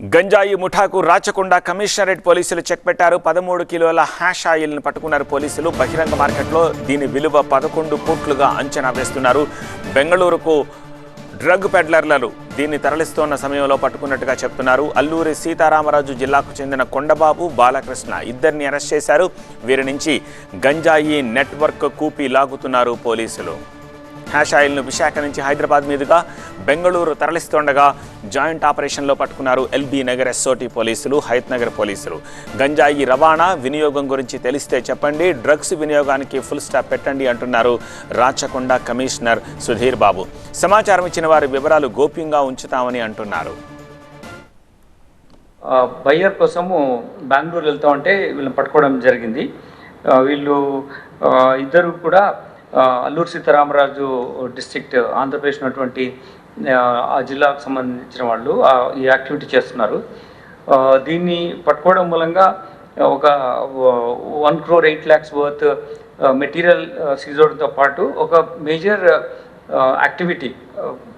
గంజాయి ముఠాకు రాచకొండ కమిషనరేట్ పోలీసులు చెక్ పెట్టారు. పదమూడు కిలోల హ్యాష్ ఆయిల్ను పట్టుకున్నారు పోలీసులు. బహిరంగ మార్కెట్లో దీని విలువ పదకొండు కోట్లుగా అంచనా వేస్తున్నారు. బెంగళూరుకు డ్రగ్ పెడ్లర్లను దీన్ని తరలిస్తోన్న సమయంలో పట్టుకున్నట్టుగా చెప్తున్నారు. అల్లూరి సీతారామరాజు జిల్లాకు చెందిన కొండబాబు బాలకృష్ణ ఇద్దరిని అరెస్ట్ చేశారు. వీరి నుంచి గంజాయి నెట్వర్క్ కూపి లాగుతున్నారు పోలీసులు. హ్యాష్ ఆయిల్ను విశాఖ నుంచి హైదరాబాద్ మీదుగా బెంగళూరు తరలిస్తుండగా జాయింట్ ఆపరేషన్లో పట్టుకున్నారు ఎల్బీ నగర్ ఎస్ఓటి పోలీసులు హైత్ నగర్ పోలీసులు. గంజాయి రవాణా వినియోగం గురించి తెలిస్తే చెప్పండి డ్రగ్స్ వినియోగానికి ఫుల్ స్టాప్ పెట్టండి అంటున్నారు రాచకొండ కమిషనర్ సుధీర్ బాబు. సమాచారం ఇచ్చిన వారి వివరాలు గోప్యంగా ఉంచుతామని అంటున్నారు. బయ్యర్ కోసము బెంగళూరు వెళ్తా ఉంటే వీళ్ళని పట్టుకోవడం జరిగింది. వీళ్ళు ఇద్దరు కూడా అల్లూరు సీతారామరాజు డిస్ట్రిక్ట్ ఆంధ్రప్రదేశ్ ఉన్నటువంటి ఆ, జిల్లాకు సంబంధించిన వాళ్ళు ఈ యాక్టివిటీ చేస్తున్నారు. దీన్ని పట్టుకోవడం మూలంగా ఒక one crore eight lakhs worth material seize అవడంతో పాటు ఒక major activity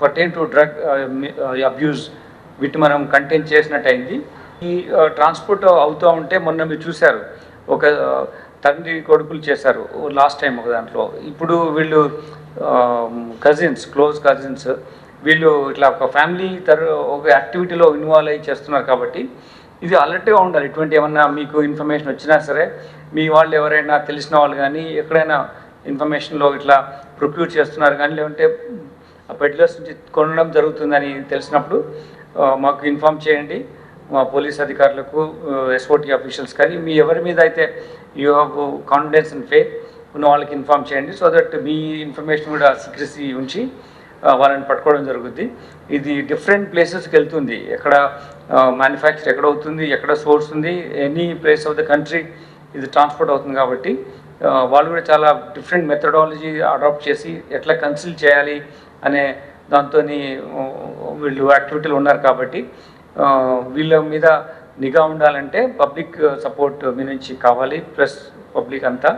pertain to drug abuse వీటి మనం కంటెంట్ చేసినట్టు అయింది ఈ ట్రాన్స్పోర్ట్ అవుతూ ఉంటే మొన్న మీరు చూశారు. ఒక తండ్రి కొడుకులు చేశారు లాస్ట్ టైం ఒక దాంట్లో. ఇప్పుడు వీళ్ళు కజిన్స్ క్లోజ్ కజిన్స్ వీళ్ళు ఇట్లా ఒక ఫ్యామిలీ తర ఒక యాక్టివిటీలో ఇన్వాల్వ్ అయ్యి చేస్తున్నారు కాబట్టి ఇది అలర్ట్గా ఉండాలి. ఇటువంటి ఏమన్నా మీకు ఇన్ఫర్మేషన్ వచ్చినా సరే మీ వాళ్ళు ఎవరైనా తెలిసిన వాళ్ళు కానీ ఎక్కడైనా ఇన్ఫర్మేషన్లో ఇట్లా ప్రొక్యూర్ చేస్తున్నారు కానీ లేదంటే ఆ పెడ్లర్స్ నుంచి కొనడం జరుగుతుందని తెలిసినప్పుడు మాకు ఇన్ఫామ్ చేయండి. మా పోలీస్ అధికారులకు ఎస్ఓటీ అఫీషియల్స్ కానీ మీ ఎవరి మీద అయితే you have confidence and faith ఉన్న వాళ్ళకి ఇన్ఫామ్ చేయండి. సో దట్ మీ ఇన్ఫర్మేషన్ కూడా సీక్రసీ ఉంచి వాళ్ళని పట్టుకోవడం జరుగుద్ది. ఇది డిఫరెంట్ ప్లేసెస్కి వెళ్తుంది. ఎక్కడ మ్యానుఫ్యాక్చర్ ఎక్కడ అవుతుంది ఎక్కడ సోర్స్ ఉంది any place of the country ఇది ట్రాన్స్పోర్ట్ అవుతుంది కాబట్టి వాళ్ళు కూడా చాలా డిఫరెంట్ మెథడాలజీ అడాప్ట్ చేసి ఎట్లా కన్సిల్ చేయాలి అనే దాంతో వీళ్ళు యాక్టివిటీలు ఉన్నారు కాబట్టి వీళ్ళ మీద నిఘా ఉండాలంటే పబ్లిక్ సపోర్ట్ మీ నుంచి కావాలి ప్లస్ పబ్లిక్ అంతా.